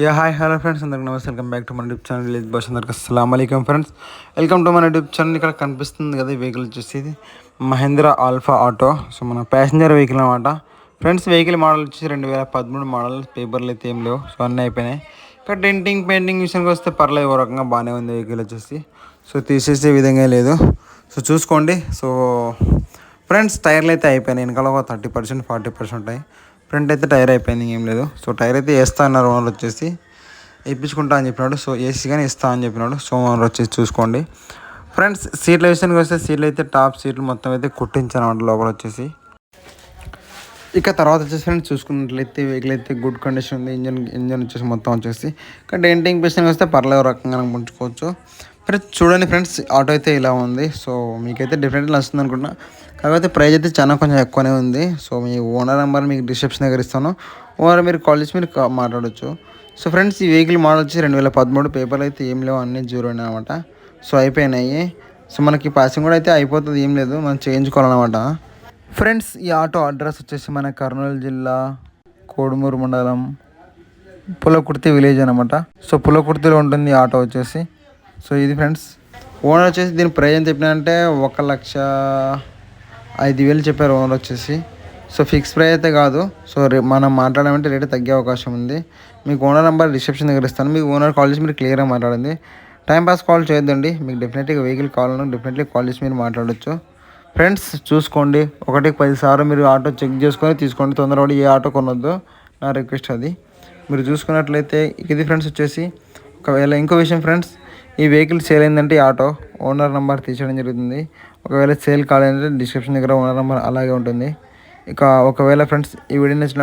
Yeah hi hello friends అందరికి నమస్తే. Welcome back to మన యూట్యూబ్ ఛానల్ విలేజ్ భాష అందరికి అస్సలం అయికం ఫ్రెండ్స్. వెల్కమ్ టు మన యూట్యూబ్ ఛానల్. ఇక్కడ కనిపిస్తుంది కదా ఈ వెహికల్ వచ్చేసి ఇది మహేంద్ర ఆల్ఫా ఆటో. సో మన ప్యాసింజర్ వెహికల్ అనమాట ఫ్రెండ్స్ వెహికల్ మోడల్ వచ్చేసి రెండు వేల పదమూడు మోడల్ పేపర్లు అయితే ఏం లేవు. సో అన్నీ అయిపోయినాయి. ఇక్కడ డెంటింగ్ పెయింటింగ్ విషయానికి వస్తే పర్లేదు. ఓ రకంగా బాగానే ఉంది వెహికల్ వచ్చేసి. సో తీసేసే విధంగా లేదు. సో చూసుకోండి. సో ఫ్రెండ్స్ టైర్లు అయితే అయిపోయినాయి. వెనకాల ఒక థర్టీ పర్సెంట్ ఫార్టీ పర్సెంట్ ఉంటాయి. ఫ్రంట్ అయితే టైర్ అయిపోయింది ఏం లేదు. సో టైర్ అయితే వేస్తా అన్నారు ఓనర్ వచ్చేసి. ఇప్పించుకుంటా అని చెప్పినాడు. సో ఏసీ కానీ ఇస్తా అని చెప్పినాడు. సో ఓనర్ వచ్చేసి చూసుకోండి. ఫ్రెండ్స్ సీట్ల విషయానికి వస్తే సీట్లు అయితే టాప్ సీట్లు మొత్తం అయితే కుట్టించాను అనమాట లోపల వచ్చేసి. ఇక తర్వాత వచ్చేసి ఫ్రెండ్స్ చూసుకున్నట్లయితే వెహికల్ అయితే గుడ్ కండిషన్ ఉంది. ఇంజన్ ఇంజన్ వచ్చేసి మొత్తం వచ్చేసి. కానీ డెంటింగ్ విషయానికి వస్తే పర్లేదు రకంగా ఉంచుకోవచ్చు. ఫ్రెండ్స్ చూడండి ఫ్రెండ్స్ ఆటో అయితే ఇలా ఉంది. సో మీకైతే డిఫరెంట్గా నచ్చుతుంది అనుకుంటున్నా. కాకపోతే ప్రైస్ అయితే చాలా కొంచెం ఎక్కువనే ఉంది. సో మీ ఓనర్ నెంబర్ మీకు డిస్క్రిప్షన్ దగ్గర ఇస్తాను. ఓనర్ మీరు కాల్ చేసి మీరు మాట్లాడవచ్చు సో ఫ్రెండ్స్ ఈ వెహికల్ మోడల్ వచ్చి రెండు వేల పదమూడు పేపర్లు అయితే ఏం లేవు. అన్నీ జీరో అనమాట సో అయిపోయినాయి. సో మనకి పాసింగ్ కూడా అయితే అయిపోతుంది ఏం లేదు. మనం చేయించుకోవాలన్నమాట. ఫ్రెండ్స్ ఈ ఆటో అడ్రస్ వచ్చేసి మన కర్నూలు జిల్లా కోడుమూరు మండలం పులకుర్తి విలేజ్ అనమాట సో పులకుర్తిలో ఉంటుంది ఈ ఆటో వచ్చేసి. సో ఇది ఫ్రెండ్స్ ఓనర్ వచ్చేసి దీని ప్రైజ్ ఎంత చెప్పినంటే ఒక లక్ష ఐదు వేలు చెప్పారు ఓనర్ వచ్చేసి. సో ఫిక్స్ ప్రైస్ అయితే కాదు. సో రేపు మనం మాట్లాడమంటే రేట్ తగ్గే అవకాశం ఉంది. మీకు ఓనర్ నెంబర్ రిసెప్షన్ దగ్గర ఇస్తాను. మీకు ఓనర్ కాల్ చేసి మీరు క్లియర్గా మాట్లాడింది టైం పాస్ కాల్ చేయొద్దండి. మీకు డెఫినెట్గా వెహికల్ కావాలను డెఫినెట్లీ కాల్ చేసి మీరు మాట్లాడవచ్చు ఫ్రెండ్స్ చూసుకోండి. ఒకటికి పదిసార్లు మీరు ఆటో చెక్ చేసుకొని తీసుకోండి. తొందరపడి ఏ ఆటో కొనొద్దు. నా రిక్వెస్ట్ అది. మీరు చూసుకున్నట్లయితే ఇది ఫ్రెండ్స్ వచ్చేసి ఒకవేళ ఇంకో విషయం ఫ్రెండ్స్ ఈ వెహికల్ సేల్ అయిందంటే ఈ ఆటో ఓనర్ నెంబర్ తీసేయడం జరుగుతుంది. ఒకవేళ సేల్ కాలేదంటే డిస్క్రిప్షన్ దగ్గర ఓనర్ నెంబర్ అలాగే ఉంటుంది. ఇక ఒకవేళ ఫ్రెండ్స్ ఈ వీడియో నచ్చిన